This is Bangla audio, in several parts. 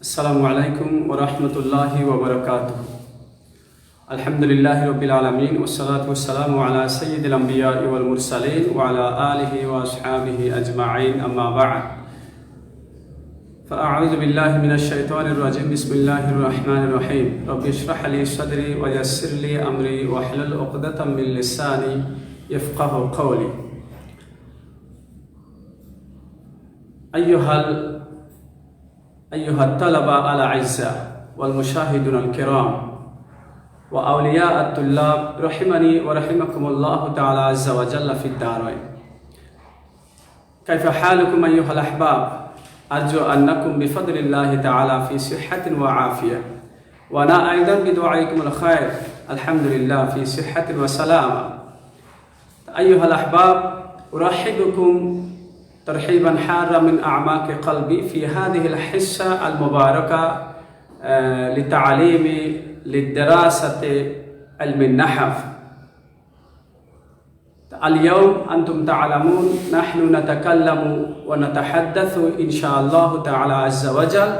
السلام عليكم ورحمة الله وبركاته. الحمد لله رب العالمين والصلاة والسلام على سيد الأنبياء والمرسلين وعلى آله وأصحابه أجمعين أما بعد. فأعوذ بالله من الشيطان الرجيم. بسم الله الرحمن الرحيم. رب اشرح لي صدري ويسر لي أمري واحلل عقدة من لساني يفقه قولي. أيها أيها الطلبة الأعزاء والمشاهدون الكرام وأولياء الطلاب رحمني ورحمكم الله تعالى عز وجل في الدارين. كيف حالكم أيها الأحباب؟ أرجو أنكم بفضل الله تعالى في صحة وعافية. وأنا أيضا بدعائكم الخير الحمد لله في صحة وسلامة. أيها الأحباب أرحبكم ترحيبا حارا من أعماق قلبي في هذه الحصة المباركة آه، للتعليم للدراسة علم النحو اليوم أنتم تعلمون نحن نتكلم ونتحدث إن شاء الله تعالى عز وجل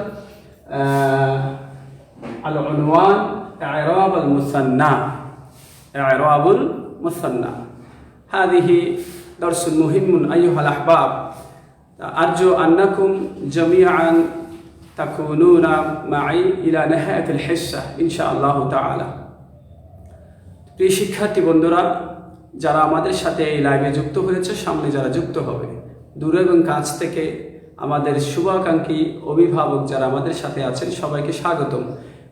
آه، العنوان إعراب المثنى. إعراب المثنى. هذه درس مهم أيها الأحباب. أرجو أنكم جميعا تكونون معي إلى نهاية الحصة إن شاء الله تعالى প্রিয় শিক্ষার্থী বন্ধুরা যারা আমাদের সাথে এই লাইভে যুক্ত হয়েছে সামনে যারা যুক্ত হবে দূর এবং কাছ থেকে আমাদের শুভাকাঙ্ক্ষী অভিভাবক যারা আমাদের সাথে আছেন সবাইকে স্বাগতম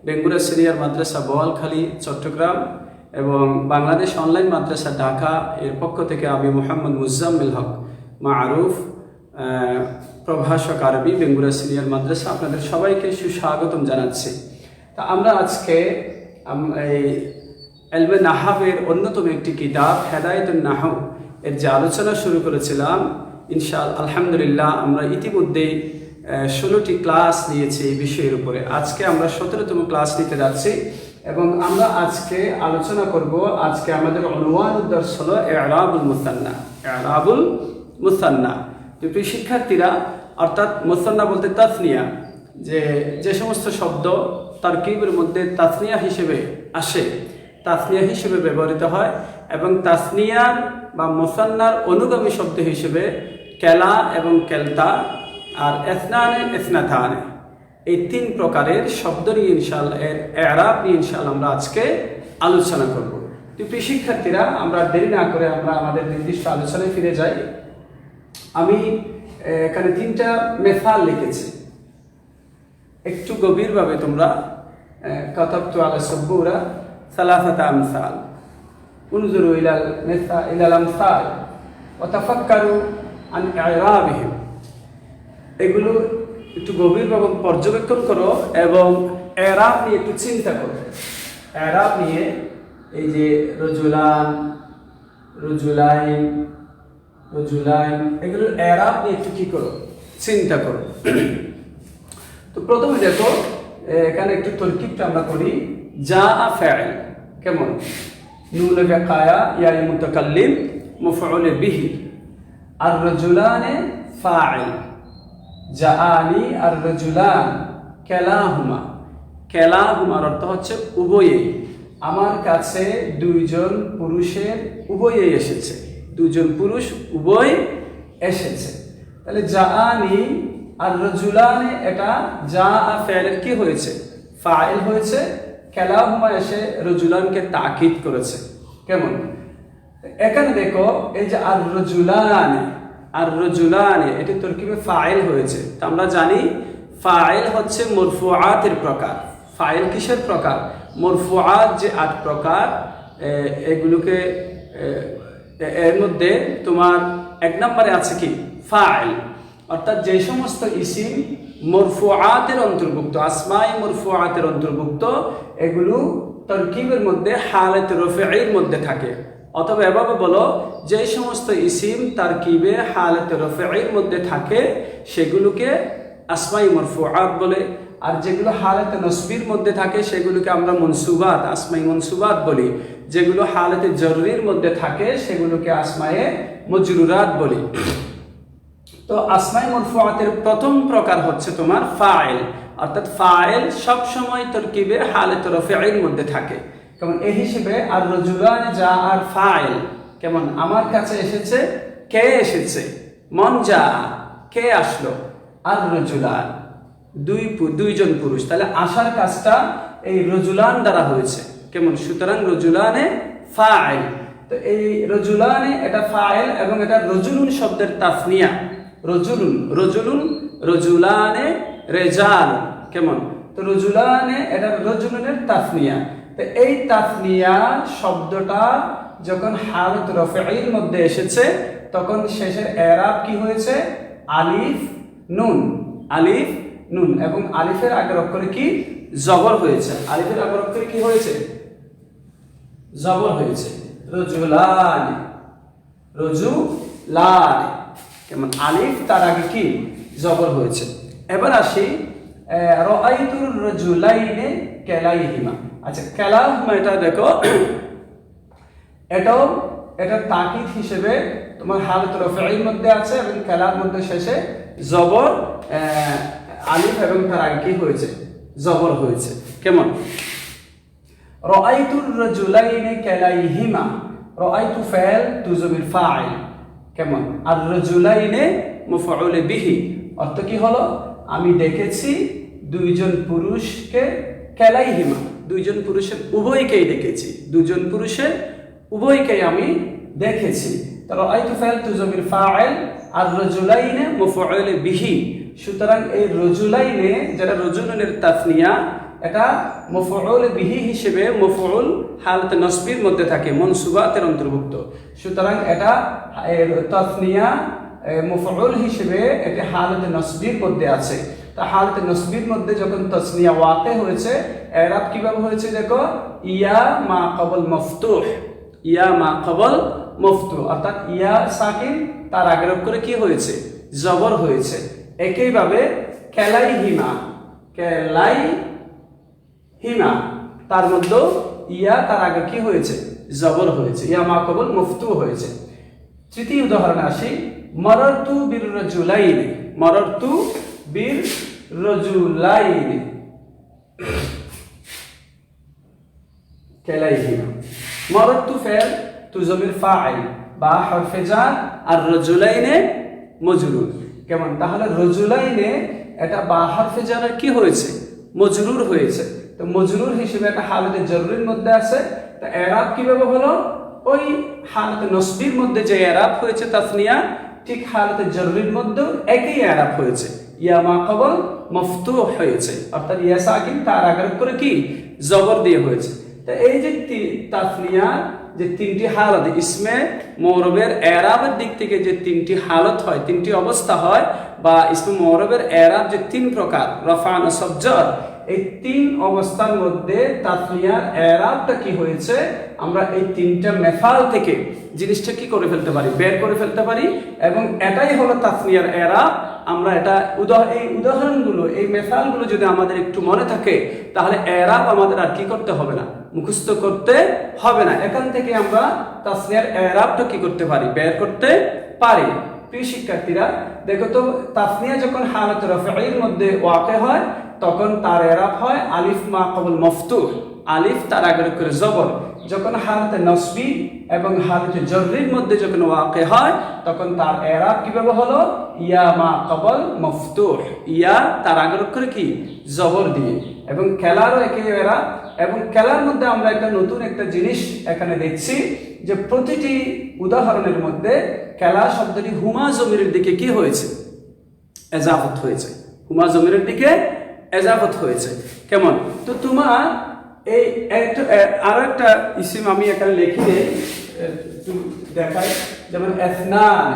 বেঙ্গুরা সিনিয়র মাদ্রাসা বোয়ালখালী চট্টগ্রাম এবং বাংলাদেশ অনলাইন মাদ্রাসা ঢাকা এর পক্ষ থেকে আমি মোহাম্মদ মুজাম্মিল হক মারুফ আহ, প্রভাষক আরবি, বেঙ্গুরা সিনিয়র মাদ্রাসা, আপনাদের সবাইকে সুস্বাগতম জানাচ্ছি। তা আমরা আজকে এই এলবে নাহাবের অন্যতম একটি কিতাব হেদায়তুল নাহ এর যে আলোচনা শুরু করেছিলাম, ইনশাল আলহামদুলিল্লাহ আমরা ইতিমধ্যেই ষোলোটি ক্লাস নিয়েছি এই বিষয়ের উপরে। আজকে আমরা সতেরোতম ক্লাস নিতে যাচ্ছি এবং আমরা আজকে আলোচনা করব, আজকে আমাদের অনুমান উদ্দর্শ হলো এরাবুল মুসান্না। এরাবুল মুসান্না। তো প্রিয় শিক্ষার্থীরা, অর্থাৎ মুসান্না বলতে তাসনিয়া, যে যে সমস্ত শব্দ তার তারকিবের মধ্যে তাসনিয়া হিসেবে আসে, তাসনিয়া হিসেবে ব্যবহৃত হয় এবং তাসনিয়ার বা মোসান্নার অনুগামী শব্দ হিসেবে কেলা এবং কেলতা আর এসনানে এসনাথানে এই তিন প্রকারের শব্দ নিয়ে ইনশাল এর এরাব নিয়ে ইনশাল আমরা আজকে আলোচনা করব। তো শিক্ষার্থীরা, আমরা দেরি না করে আমরা আমাদের নির্দিষ্ট আলোচনায় ফিরে যাই। আমি এখানে তিনটা মেফাল লিখেছি। একটু গভীরভাবে তোমরা কাতাবতু আলা সব্বুরা সালাফাতা আমসাল। ইলাল মেসা ইলাল আমসাল। ও তাফাক্কারু আন ইরাবিহিম। এগুলো একটু গভীরভাবে পর্যবেক্ষণ করো এবং এরাব নিয়ে একটু চিন্তা করো। এরাব নিয়ে এই যে রজুলান, রজুলাইন রজুলাইন এগুলো এরাব নিয়ে একটু কি করো? চিন্তা করো। তো প্রথমে দেখো এখানে একটু তরকিবটা আমরা করি। যা ফেল কেমন? নুন বেকায়া ইয়াই মুতাকাল্লিম মুফউল বিহি। আর রজুলানে ফাইল। জাআনি আর রজুলান, কেলাহুমা। কেলাহুমার অর্থ হচ্ছে উভয়েই আমার কাছে দুইজন পুরুষের উভয়েই এসেছে। দুজন পুরুষ উভয় এসেছে। তাহলে জাআনি আর রজুলানে, এটা যা ফেলের কি হয়েছে? ফাইল হয়েছে। কেলাহুমা এসে রজুলানকে তাকিদ করেছে। কেমন? এখানে দেখো, এই যে আর রজুলানে আর রজুলানে, এটি তরকিবে ফাইল হয়েছে। তা আমরা জানি, ফাইল হচ্ছে মরফুআতের প্রকার। ফাইল কিসের প্রকার? মরফুআত যে আট প্রকার এগুলোকে এর মধ্যে তোমার এক নম্বরে আছে কি? ফাইল। অর্থাৎ যে সমস্ত ইসিম মরফুআতের অন্তর্ভুক্ত, আসমাই মরফুআতের অন্তর্ভুক্ত, এগুলো তরকিবের মধ্যে, হালত রফের মধ্যে থাকে। অথবা এভাবে বলো, যে সমস্ত ইসিম তার তারকিবে, হালত রফের মধ্যে থাকে, সেগুলোকে আসমাই মরফুআত বলে। আর যেগুলো হালতে নসবির মধ্যে থাকে, সেগুলোকে আমরা মনসুবাত, আসমাই মনসুবাত বলি। যেগুলো হালতে জরুরির মধ্যে থাকে, সেগুলোকে আসমায়ে মজরুরাত বলি। তো আসমাই মরফুয়াতের প্রথম প্রকার হচ্ছে তোমার ফাইল। অর্থাৎ ফাইল সব সময় তরকিবে হালত রফিআইল মধ্যে থাকে। কেমন? এই হিসেবে আর রজুলান যা আর ফাইল। কেমন? আমার কাছে এসেছে, কে এসেছে? মন যা, কে আসলো? আর রজুলান। দুই দুইজন পুরুষ। তাহলে আসার কাজটা এই রজুলান দ্বারা হয়েছে। কেমন? সুতরাং রজুলানে ফাইল। তো এই রজুলানে এটা ফাইল এবং এটা রজুলুন শব্দের তাফনিয়া রজুলুন রজুলুন, রজুলানে রেজাল। কেমন? তো রজুলানে এটা রজুলুনের তাফনিয়া তো এই তাফনিয়া শব্দটা যখন হালত রফেইর মধ্যে এসেছে, তখন শেষের এরাব কি হয়েছে? আলিফ, নুন। আলিফ, নুন। এবং আলিফের আগের অক্ষরে কি? জবর হয়েছে। আলিফের আগের অক্ষরে কি হয়েছে? জবর হয়েছে। রজুলান রজু লাল। কেমন? আলিফ তার আগে কি? জবর হয়েছে। এবার আসি রাআইতুর রজুলাইনে কেলাইহিমা। আচ্ছা কেলাহিমা এটা দেখো, এটাও, এটা তাকিদ হিসেবে তোমার হালত রফির মধ্যে আছে এবং খেলার মধ্যে শেষে জবর আলিফ এবং তার আগে কি হয়েছে? জবর হয়েছে। কেমন? রাআইতুর রাজুলাইনি কালাইহিমা রাআইতু ফাইল তুজমির ফাইল কেমন আর রাজুলাইনে মুফআউল বিহি অর্থ কি হলো? আমি দেখেছি দুইজন পুরুষকে কালাইহিমা। দুইজন পুরুষের উভয়কেই দেখেছি দুজন পুরুষের উভয়কেই আমি দেখেছি। ফাইল ফাইল আর বিহি সুতরাং এই রজুলাইনে যেটা রজুলনের তাফনিয়া এটা মফউল বিহি হিসেবে মফউল হালত নসবির মধ্যে থাকে, মনসুবাতের অন্তর্ভুক্ত। সুতরাং এটা এর তাফনিয়া হিসেবে এটি হালত নসবির মধ্যে আছে। তা হালত নসবির মধ্যে যখন তসনিয়া ওয়াতে হয়েছে এরাব কীভাবে হয়েছে দেখো? ইয়া মা কবল মফতুহ, ইয়া মা কবল মফতু অর্থাৎ ইয়া সাকিন, তার আগের করে কি হয়েছে? জবর হয়েছে। একইভাবে কেলাই হিমা কেলাই হিমা তার মধ্যে ইয়া তার আগে কি হয়েছে? জবর হয়েছে। ইয়া মা কবল মুফতু হয়েছে। তৃতীয় উদাহরণ আসি, মররতু বীর রজুলাইন মররতু বীর রজুলাইন কেলাইহিমা মররতু ফেল তুজমির ফাইল, বা হরফে জার আর রজুলাইনে মজরুর। কেমন? তাহলে রজুলাইনে এটা বা হরফে কি হয়েছে? মজরুর হয়েছে। তো মজরুর হিসেবে একটা হালতে জরুরির মধ্যে আছে। তা এরাব কীভাবে হলো? ওই হালতে নসবির মধ্যে যে এরাব হয়েছে তাসনিয়া, ঠিক হালতে জরুরির মধ্যেও একই এরাব হয়েছে। ইয়া মা কবল মফতু হয়েছে। অর্থাৎ ইয়া সাকিন তার আগের করে কি? জবর দিয়ে হয়েছে। তা এই যে তাসনিয়া, যে তিনটি হালত, ইসমে মৌরবের এরাবের দিক থেকে যে তিনটি হালত হয়, তিনটি অবস্থা হয়, বা ইসমে মৌরবের এরাব যে তিন প্রকার রফান সবজর এই তিন অবস্থার মধ্যে তাসনিয়ার এরাবটা কি হয়েছে? আমরা এই তিনটা মেফাল থেকে জিনিসটা কি করে ফেলতে পারি? বের করে ফেলতে পারি? এবং এটাই হলো তাসনিয়ার এরাব। আমরা এটা এই উদাহরণগুলো, এই মেফালগুলো যদি আমাদের একটু মনে থাকে, তাহলে এরাব আমাদের আর কি করতে হবে না? মুখস্থ করতে হবে না। এখান থেকে আমরা তাসনিয়ার এরাবটা কি করতে পারি? বের করতে পারি। প্রিয় শিক্ষার্থীরা, দেখো তো, তাসনিয়া যখন হালত রফির মধ্যে ওয়াকে হয়, তখন তার এরাব হয় আলিফ মা কবল মফতুহ আলিফ তার আগের করে জবর। যখন হালতে নসবি এবং হালতে জররির মধ্যে যখন ওয়াকে হয়, তখন তার এরাব কীভাবে হলো? ইয়া মা কবল মফতুহ ইয়া তার আগের করে কি? জবর দিয়ে। এবং খেলারও একে এরা। এবং খেলার মধ্যে আমরা একটা নতুন একটা জিনিস এখানে দেখছি যে প্রতিটি উদাহরণের মধ্যে খেলা শব্দটি হুমা জমিরের দিকে কি হয়েছে? এজাফত হয়েছে। হুমা জমিরের দিকে এজাফত হয়েছে। কেমন? তো তোমার এই একটা, আরও একটা ইসিম আমি এখানে লিখি দেখাই। যেমন এসনান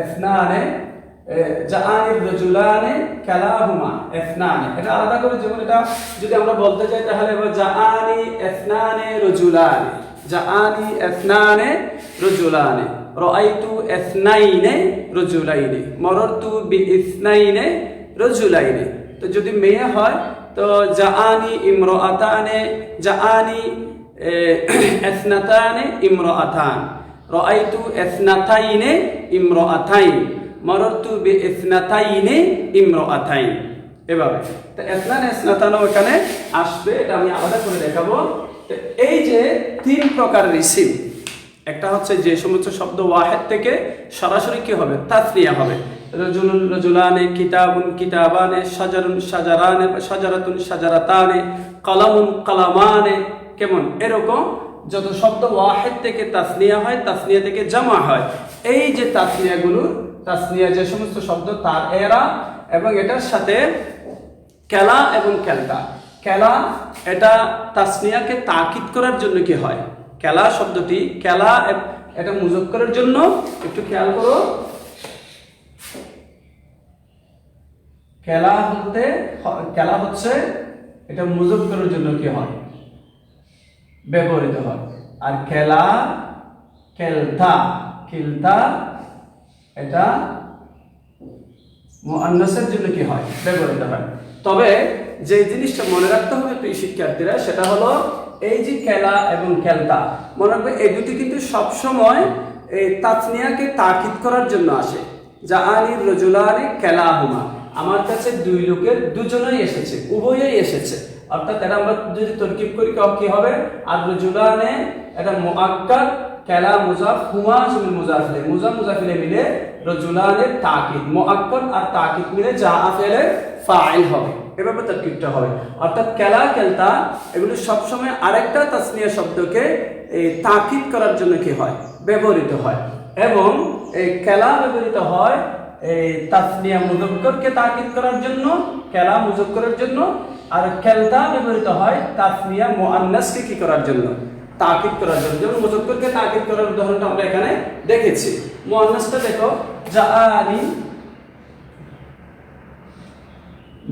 এসনানে জাআনির রজুলানে কালাহুমা এসনানে এটা আলাদা করে যেমন এটা যদি আমরা বলতে চাই তাহলে এবার জাআনি এসনানে রজুলানে। জাআনি এসনানে রজুলানে রাআইতু এসনাইনে রজুলাইনে মররতু বিইসনাইনে রজুলাইনে তো যদি মেয়ে হয় তো জাআনি ইমরাতানে জাআনি এসনাতানে ইমরাতান রাআইতু এসনাতাইনে ইমরাতাইন মরতু বি ইসনাতাইনে ইমরাতাইন এভাবে তো এসনান এসনাতানো এখানে আসবে এটা আমি আলাদা করে দেখাবো এই যে তিন প্রকার ইসিম একটা হচ্ছে যে সমস্ত শব্দ ওয়াহেদ থেকে সরাসরি কি হবে? তাসনিয়া হবে। রজুলুন রজুলানে কিতাবুন কিতাবানে সাজারুন সাজারানে সাজারাতুন সাজারাতানে কলামুন কলামানে, কেমন? এরকম যত শব্দ ওয়াহেদ থেকে তাসনিয়া হয় তাসনিয়া থেকে জামা হয়। এই যে তাসনিয়াগুলো তাসনিয়া যে সমস্ত শব্দ, তার এরা এবং এটার সাথে কেলা এবং কেলতা। কেলা এটা তাসনিয়াকে তাকিদ করার জন্য কি হয়? কেলা শব্দটি কেলা এটা এটা করার জন্য একটু খেয়াল করো। কেলা হতে কেলা হচ্ছে এটা মুজব করার জন্য কি হয়? ব্যবহৃত হয়। আর খেলা খেলতা খেলতা এটা মুআন্নাসের জন্য কি হয়? ব্যবহৃত হয়। তবে যে জিনিসটা মনে রাখতে হবে প্রিয় শিক্ষার্থীরা, সেটা হলো এই যে খেলা এবং খেলতা, মনে রাখবে এই দুটি কিন্তু সবসময় এই তাসনিয়াকে তাকিদ করার জন্য আসে। যা আনি রজুলানি খেলাহুমা। আমার কাছে দুই লোকের দুজনেই এসেছে, উভয়ই এসেছে। অর্থাৎ এটা আমরা যদি তরকিব করি, ক- হবে? আর রজুলানে এটা মুআক্কাদ খেলা মুজাফ হুমা জমিল মুজাফিলে। মুজা, মুজাফিলে মিলে রজুলানের তাকিদ। মুআক্কাদ আর তাকিদ মিলে যা আফেলে ফাইল হবে। এভাবে তরকিবটা হবে। অর্থাৎ খেলা খেলতা এগুলো সবসময় আরেকটা তাসনিয়া শব্দকে এই তাকিদ করার জন্য কি হয়? ব্যবহৃত হয়। এবং এই খেলা ব্যবহৃত হয় এই তাসনিয়া মুজক্করকে তাকিদ করার জন্য খেলা মুজক্করের জন্য, আর খেলতা ব্যবহৃত হয় তাসনিয়া মুআন্নাসকে কি করার জন্য? তাকিদ করার জন্য। যেমন মুজক্করকে তাকিদ করার উদাহরণটা আমরা এখানে দেখেছি। মুআন্নাসটা দেখো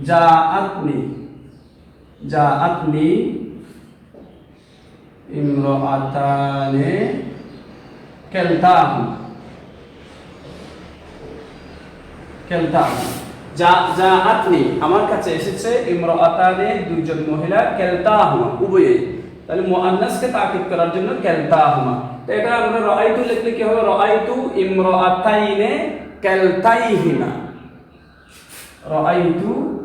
জাআনি জাআতনি জাআতনি ইমরাআতানে কেলতাহুমা কেলতাহুমা যা যা আপনি আমার কাছে এসেছে ইমরাআতানে দুইজন মহিলা কেলতাহুমা উভয়ই তাহলে মুআন্নাসকে তাকিদ করার জন্য কেলতাহুমা। এটা আমরা রাআইতু লিখলে কি হবে? রাআইতু ইমরাআতাইনে কেলতাইহিমা। রাআইতু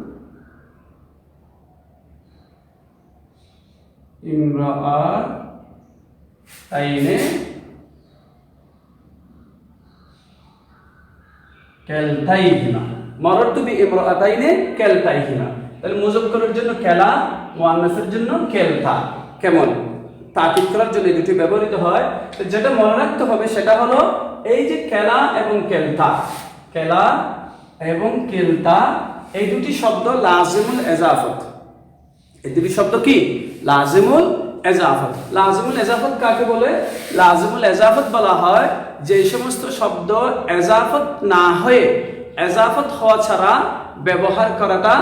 ইমরাআতাইনে ইমরাআতাইনে কেলতাইহিমা তাহলে জন্য মুআন্নাসের জন্য কেমন? জন্য দুটি ব্যবহৃত হয়। যেটা মনে রাখতে হবে সেটা হলো এই যে কেলা এবং কেলতা। কেলা এবং কেলতা, এই দুটি শব্দ লাজিমুল এজাফত। এই দুটি শব্দ কি? লাজিমুল এজাফত। লাজিমুল এজাফত কাকে বলে? লাজিমুল এজাফত বলা হয় যে সমস্ত শব্দ এজাফত না হয়ে এজাফত হওয়া ছাড়া ব্যবহার করাটা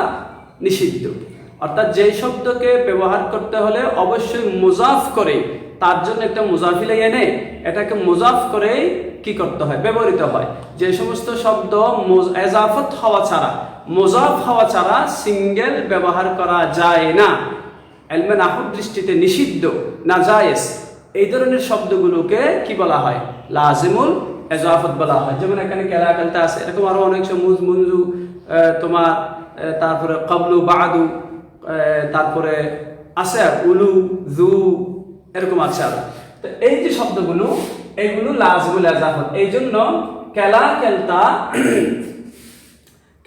নিষিদ্ধ। অর্থাৎ যেই শব্দকে ব্যবহার করতে হলে অবশ্যই মুজাফ করে, তার জন্য একটা মুজাফিলে এনে এটাকে মুজাফ করেই কি করতে হয়? ব্যবহৃত হয়। যে সমস্ত শব্দ এজাফত হওয়া ছাড়া, মুজাফ হওয়া ছাড়া সিঙ্গেল ব্যবহার করা যায় না। এলমে নাহুর দৃষ্টিতে নিষিদ্ধ না জায়েজ এই ধরনের শব্দগুলোকে কি বলা হয়? লাজিমুল এজাফত বলা হয়। যেমন এখানে কেলা কেলতে আছে এরকম আরও অনেক মুজ মুনজু তোমার তারপরে কবলু আহ, তারপরে আছে আর উলু জু এরকম আছে আর। তো এই যে শব্দগুলো এইগুলো লাজমুল এজাফত। এই জন্য কেলা কেলতা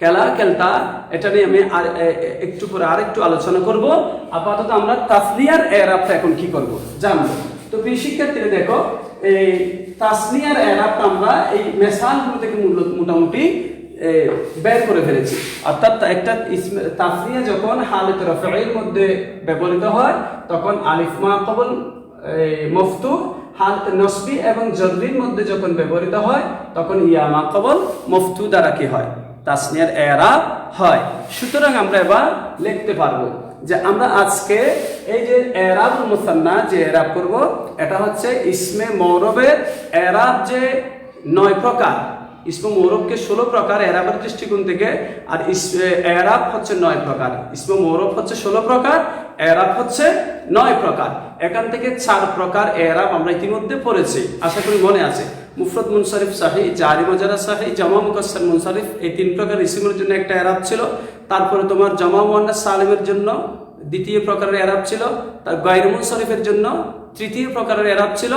খেলা খেলতা এটা নিয়ে আমি আর একটু পরে আরেকটু আলোচনা করব। আপাতত আমরা তাসনিয়ার এরাবটা এখন কি করব? জানব। তো প্রিয় শিক্ষার্থীরা দেখো, এই তাসনিয়ার এরাবটা আমরা এই মেসালগুলো থেকে মোটামুটি বের করে ফেলেছি। অর্থাৎ একটা তাসনিয়া যখন হালত রফের মধ্যে ব্যবহৃত হয়, তখন আলিফ কবল মফতু হালত নসবি এবং জররির মধ্যে যখন ব্যবহৃত হয়, তখন ইয়ামা কবল, মফতু দ্বারা কি হয়? তাসনিয়ার এরাব হয়। সুতরাং আমরা এবার লিখতে পারব যে আমরা আজকে এই যে এরাব মুসান্না যে এরাব করব, এটা হচ্ছে ইসমে মৌরবের এরাব যে নয় প্রকার। ইসমে মৌরবকে ষোলো প্রকার, এরাবের দৃষ্টিকোণ থেকে, আর এরাব হচ্ছে নয় প্রকার। ইসমে মৌরব হচ্ছে ষোলো প্রকার, এরাব হচ্ছে নয় প্রকার। এখান থেকে চার প্রকার এরাব আমরা ইতিমধ্যে পড়েছি। আশা করি মনে আছে। মুফরদ মুনসারিফ সাহি জারি মজারা সাহি জামা মুকাসসার মুনসারিফ এই তিন প্রকার ইসিমের জন্য একটা এরাব ছিল। তারপরে তোমার জামা মুয়ান্নাস সালিমের জন্য দ্বিতীয় প্রকারের এরাব ছিল। তার গায়র মুনসারিফের জন্য তৃতীয় প্রকারের এরাব ছিল।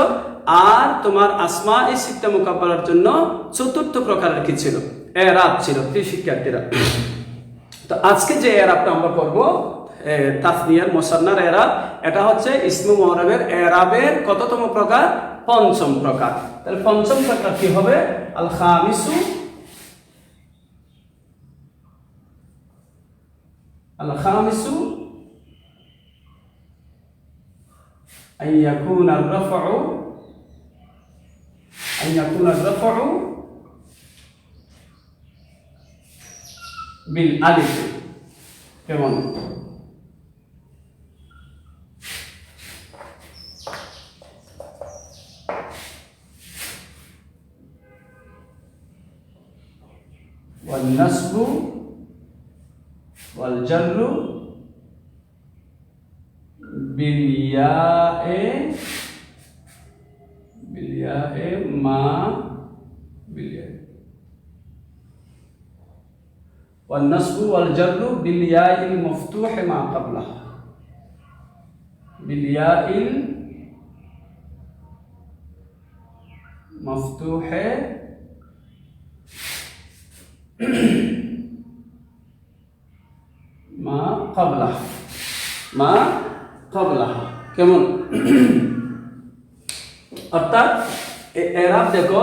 আর তোমার আসমা এই সিক্তা মোকাবেলার জন্য চতুর্থ প্রকারের কি ছিল? এরাব ছিল প্রিয় শিক্ষার্থীরা। তো আজকে যে এরাবটা আমরা করব এ, তাসনিয়ার মোসান্নার এরাব এটা হচ্ছে ইসমু মহরবের এরাবের কততম প্রকার? পঞ্চম প্রকার তাহলে পঞ্চম প্রকার কি হবে আল খামিসু আল খামিসু أن يكون الرفع أن يكون الرفع بالألف কেমন والنصب والجر بالياء بالياء ما بالياء والنصب والجر بالياء المفتوح ما قبلها بالياء المفتوح মা কাবলাহ মা কাবলাহ কেমন? অর্থাৎ এরাব দেখো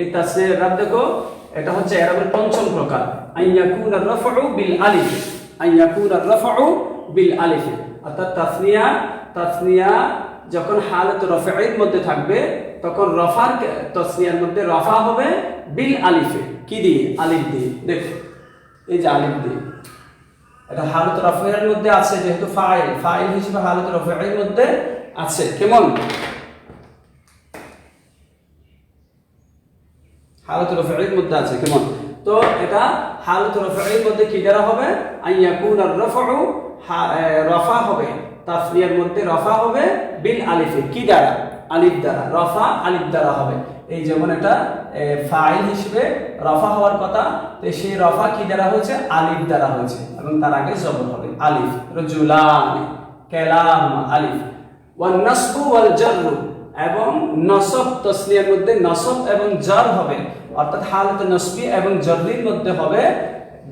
এই তাসে এরাব দেখো, এটা হচ্ছে এরাবের পঞ্চম প্রকার। আইয়াকুন রাফউ বিল আলিফ আইয়াকুন রাফউ বিল আলিফ। অর্থাৎ তাসনিয়া তাসনিয়া যখন হালত রফের মধ্যে থাকবে, তখন রফার তসনিয়ার মধ্যে রফা হবে বিল আলিফে। কি দিয়ে? আলিফ দিয়ে। দেখো, এই যে আলিফ দিয়ে। এটা হালত রফের মধ্যে আছে, যেহেতু ফাইল। ফাইল হিসেবে হালত রফের মধ্যে আছে। কেমন? হালত রফের মধ্যে আছে, কেমন? তো এটা হালত রফের মধ্যে কি দ্বারা হবে? আইয়াকুন আর রফউ রফা হবে। তাসনিয়ার মধ্যে রফা হবে বিল আলিফে। কি দ্বারা? আলিফ দ্বারা, রফা আলিফ দ্বারা হবে। এই যেমন এটা ফাইল হিসেবে রফা হওয়ার কথা, তো সেই রফা কি দ্বারা হয়েছে? আলিফ দ্বারা হয়েছে, এবং তার আগে জবর হবে। আলিফ, রজুলান, কালাম, আলিফ। ওয়ান নাসবু ওয়াল জাররু, এবং নসব তসনিয়ার মধ্যে নসব এবং জার হবে। অর্থাৎ হালত নসবি এবং জররির মধ্যে হবে,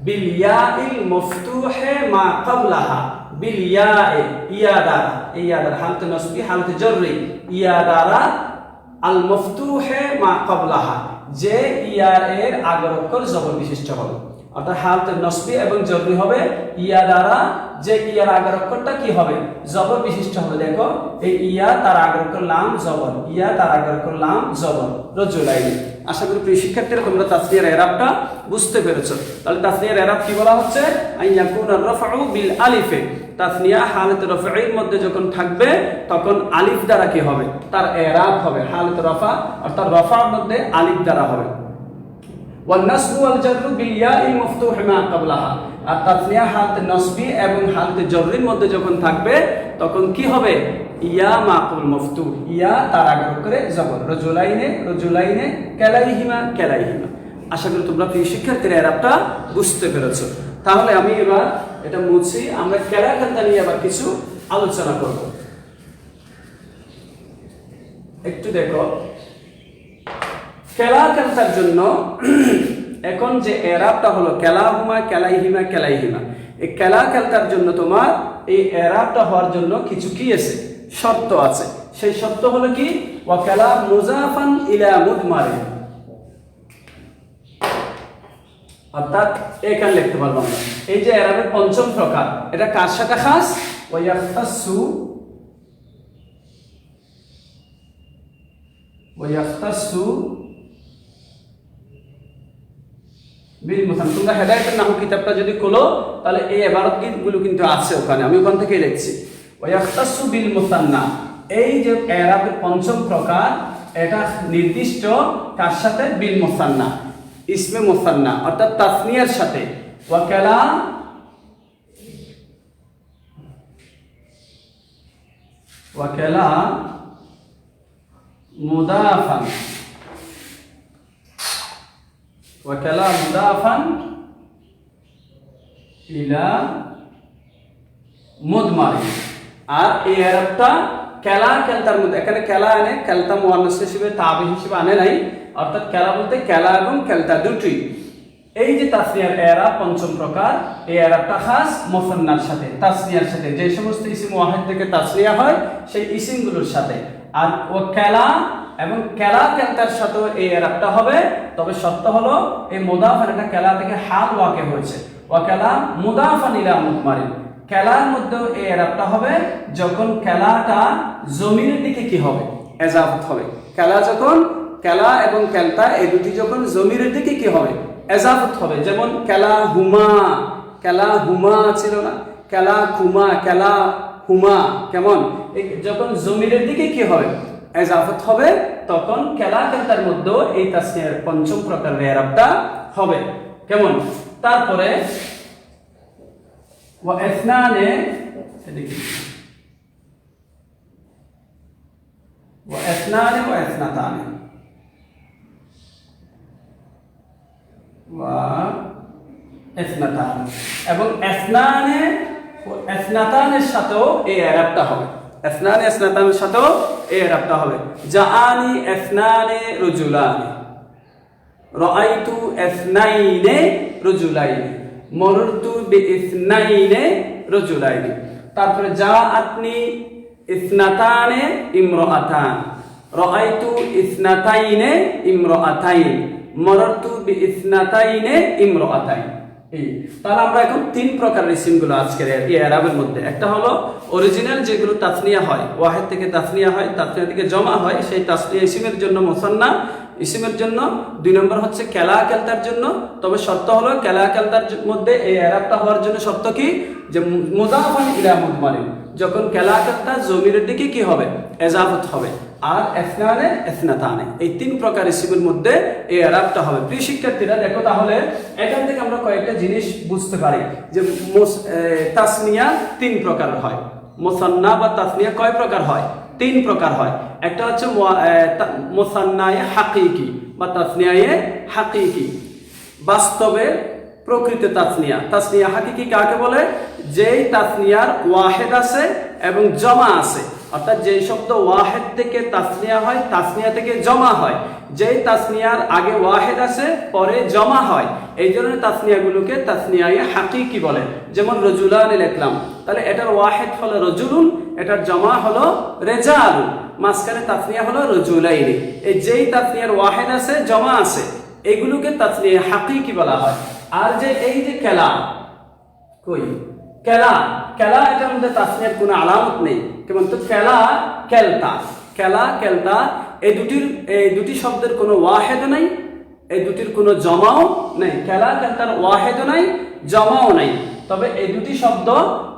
বিল ইয়াইল মফতুহে মা ক্বাবলাহা বিল ইয়ায়ে ইয়া দ্বারা ইয়া দ্বারা হালত নসবি, হালত জররি। ইয়া দ্বারা আল মফতুহে মা ক্বাবলাহা, যে ইয়া এর আগর অক্ষর জবর বিশিষ্ট হবে। অর্থাৎ হালত নসবি এবং জররি হবে ইয়া দ্বারা যে ইয়ার আগের কি হবে? জবর বিশিষ্ট হবে। দেখো, এই ইয়া তার আগের অক্ষর লাম জবর ইয়া তার আগের অক্ষর লাম জবর রজুলাইনি আশা করি প্রিয় শিক্ষার্থীরা তোমরা তাসনিয়ার এরাবটা বুঝতে পেরেছো তাহলে তাসনিয়ার এরাব কি বলা হচ্ছে আইয়াকুন আর-রাফউ বিল আলিফে তাসনিয়া হালত রফাইর মধ্যে যখন থাকবে তখন আলিফ দ্বারা কি হবে তার এরাব হবে হালত রফা অর্থাৎ রফার মধ্যে আলিফ দ্বারা হবে والنصب والجر بالياء المفتوح ما قبلها আর তাসনিয়া হালত নসবি এবং হালত জররির মধ্যে যখন থাকবে, তখন কি হবে? ইয়া মাকুল মফতু ইয়া তার আগ্রহ করে জবর। রজুলাইনে রজুলাইনে, কেলাইহিমা কেলাইহিমা। আশা করি তোমরা প্রিয় শিক্ষার্থীরা এরাবটা বুঝতে পেরেছ। তাহলে আমি এবার এটা মুছি, আমরা কেলা খেলতা নিয়ে আবার কিছু আলোচনা করব। একটু দেখো। খেলতার জন্য এখন যে এরাবটা হলো কেলাহুমা, কেলাইহিমা কেলাইহিমা। এই খেলা খেলতার জন্য তোমার এই এরাবটা হওয়ার জন্য কিছু কি আছে? শর্ত আছে। সেই শর্ত হলো কি? ওয়া কেলা মুজাফান ইলা মুদমারে। অর্থাৎ এখানে লিখতে পারব আমরা। এই যে এরাবের পঞ্চম প্রকার, এটা কার সাথে খাস? ওয়াইয়াখতাসু ওয়াইয়াখতাসু বিল মুসান তোমরা হেদায়তের নাহু কিতাবটা যদি খোলো, তাহলে এই এবারতগুলো কিন্তু আছে ওখানে। আমি ওখান থেকেই লিখছি ওয়াখতাসু বিল মুসান্না। এই যে এরাবের পঞ্চম প্রকার, এটা নির্দিষ্ট কার সাথে বিল মুসান্না। ইসমে মুসান্না, অর্থাৎ তাসনিয়ার সাথে। ওয়াকালা ওয়াকালা মুদাফান। ওয়াকালা মুদাফান ইলা মুদমারি। আর এই আরবটা খেলা খেলতার মধ্যে, এখানে খেলা আনে, কেলতা মোয়ান্নাস হিসেবে তাবি হিসেবে আনে নাই, অর্থাৎ কেলা বলতে কেলা এবং কেলতা দুটি এই যে তাসনিয়ার এরা পঞ্চম প্রকার, এই এরাবটা খাস মোসান্নার সাথে, তাসনিয়ার সাথে। যে সমস্ত ইসিম ওয়াহেদ থেকে তাসনিয়া হয়, সেই ইসিমগুলোর সাথে। আর ও খেলা এবং খেলা খেলতার সাথেও এই এরাবটা হবে। তবে সত্য হলো, এই মোদাফান এটা খেলা থেকে হাল ওয়াকে হয়েছে। ওয়াকেলা মুদাফান ইলা মুদমারিন। খেলার মধ্যেও এই এরাবটা হবে, যখন কেলাটা জমিনের দিকে কি হবে? এজাফত হবে। খেলা যখন, কেলা এবং খেলতা এই দুটি যখন জমিনের দিকে কি হবে? এজাফত হবে। যেমন কেলা হুমা কেলা হুমা ছিল না? কেলা খুমা, কেলা হুমা, কেমন? যখন জমিনের দিকে কি হবে? এজাফত হবে, তখন কেলা কেলতার মধ্যেও এই তাসনিয়ার পঞ্চম প্রকার এরাবটা হবে। কেমন? তারপরে ও এসনানে ও এসনানে ও এসনাতানে। এসনাতান। এবং এসনানে, এসনাতানের সাথেও এই অ্যারাবটা হবে। এসনানে, এসনাতানের সাথেও এই এরাবটা হবে। জাআনি এফনানে রজুলানি রাআইতু এফনাইনে রজুলাইনি। মরুরতু বিইফনাইনে রজুলাইনি। তারপরে যা আপনি ইসনাতানে ইমরাতান রাআইতু ইসনাতাইনে ইমরাতাইন। মরুরতু বিইসনাতাইনে ইমরাতাইন। তাহলে আমরা এখন তিন প্রকারের ইসিমগুলো আজকের এই এরাবের মধ্যে। একটা হলো অরিজিনাল যেগুলো তাসনিয়া হয়, ওয়াহেদ থেকে তাসনিয়া হয়, তাসনিয়া থেকে জমা হয়, সেই তাসনিয়া ইসিমের জন্য মোসান্না, ইসিমের জন্য। দুই নম্বর হচ্ছে কেলা কেলতার জন্য। তবে শর্ত হলো কেলা কেলতার মধ্যে এই এরাবটা হওয়ার জন্য শর্ত কি? যে মুদাফান ইলা মুদমারিন। যখন কেলা কেলতা জমির দিকে কি হবে? এজাফত হবে। আর এসনানে এসনাতানে এই তিন প্রকার ইসিমের মধ্যে এই এরাবটা হবে। প্রিয় শিক্ষার্থীরা, দেখো তাহলে, এখান থেকে আমরা কয়েকটা জিনিস বুঝতে পারি যে তাসনিয়া তিন প্রকার হয়। মোসান্না বা তাসনিয়া কয় প্রকার হয়? তিন প্রকার হয়। একটা হচ্ছে মোসান্নায়ে হাকিকি বা তাসনিয়ায়ে হাকিকি। বাস্তবে প্রকৃত তাসনিয়া। তাসনিয়া হাকিকি কাকে বলে? যেই তাসনিয়ার ওয়াহেদ আছে এবং জমা আছে। অর্থাৎ যেই শব্দ ওয়াহেদ থেকে তাসনিয়া হয়, তাসনিয়া থেকে জমা হয়। যেই তাসনিয়ার আগে ওয়াহেদ আছে পরে জমা হয়। এই ধরনের তাসনিয়াগুলোকে তাসনিয়ায়ে হাকিকি বলে। যেমন রজুলান লিখলাম তাহলে এটার ওয়াহেদ হলো রজুলুন, এটার জমা হলো রেজালুন। মাঝখানে তাসনিয়া হলো রজুলাইনি। এই যেই তাসনিয়ার ওয়াহেদ আছে জমা আছে এগুলোকে তাসনিয়া হাকিকি বলা হয়। আর যে এই যে খেলা কই? খেলা খেলা এটার মধ্যে তাসনিয়ার কোনো আলামত নেই। কেমন তো খেলা, খেলতা। খেলা, খেলতা, এই দুটির, এই দুটি শব্দের কোনো ওয়াহেদ নাই, এই দুটির কোনো জমাও নেই। খেলা, খেলতার ওয়াহেদ নাই, জমাও নাই। তবে এই দুটি শব্দ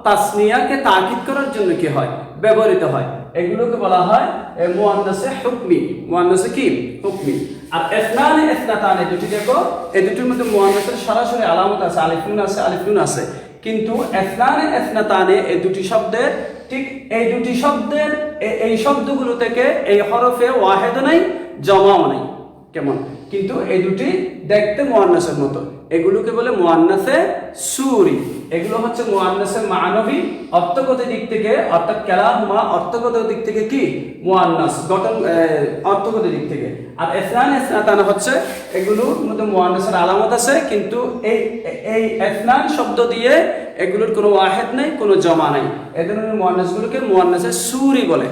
তাসনিয়াকে তাকিদ করার জন্য কি হয়? ব্যবহৃত হয়। এগুলোকে বলা হয় মুয়ান্নাসে হুকমি। মুয়ান্নাসে কি? হুকমি। আর ইসনানে ইসনাতানে দুটি দেখো, এই দুটির মধ্যে মুয়ান্নাসের সরাসরি আলামত আছে আলিফুন আছে আলিফুন আছে। কিন্তু ইসনানে ইসনাতানে এই দুটি শব্দের ঠিক এই দুটি শব্দের এই শব্দগুলো থেকে এই হরফে ওয়াহেদ নাই জমাও নাই। কেমন? কিন্তু এই দুটি দেখতে মোয়ান্নাসের মতো। এগুলোকে বলে মোয়ান্নাসে সুরি। এগুলো হচ্ছে মোয়ান্নাসে মানবী অর্থগত দিক থেকে, অর্থাৎ কেলাহুমা অর্থগত দিক থেকে কি? মোয়ান্নাস গঠন অর্থগত দিক থেকে। আর এসরান এসনাতানা হচ্ছে এগুলোর মধ্যে মোয়ান্নাসের আলামত আছে, কিন্তু এই এই এসনান শব্দ দিয়ে এগুলোর কোনো ওয়াহেদ নেই, কোনো জমা নাই। এ ধরনের মোয়ান্নাসগুলোকে মোয়ান্নাসে সুরি বলে।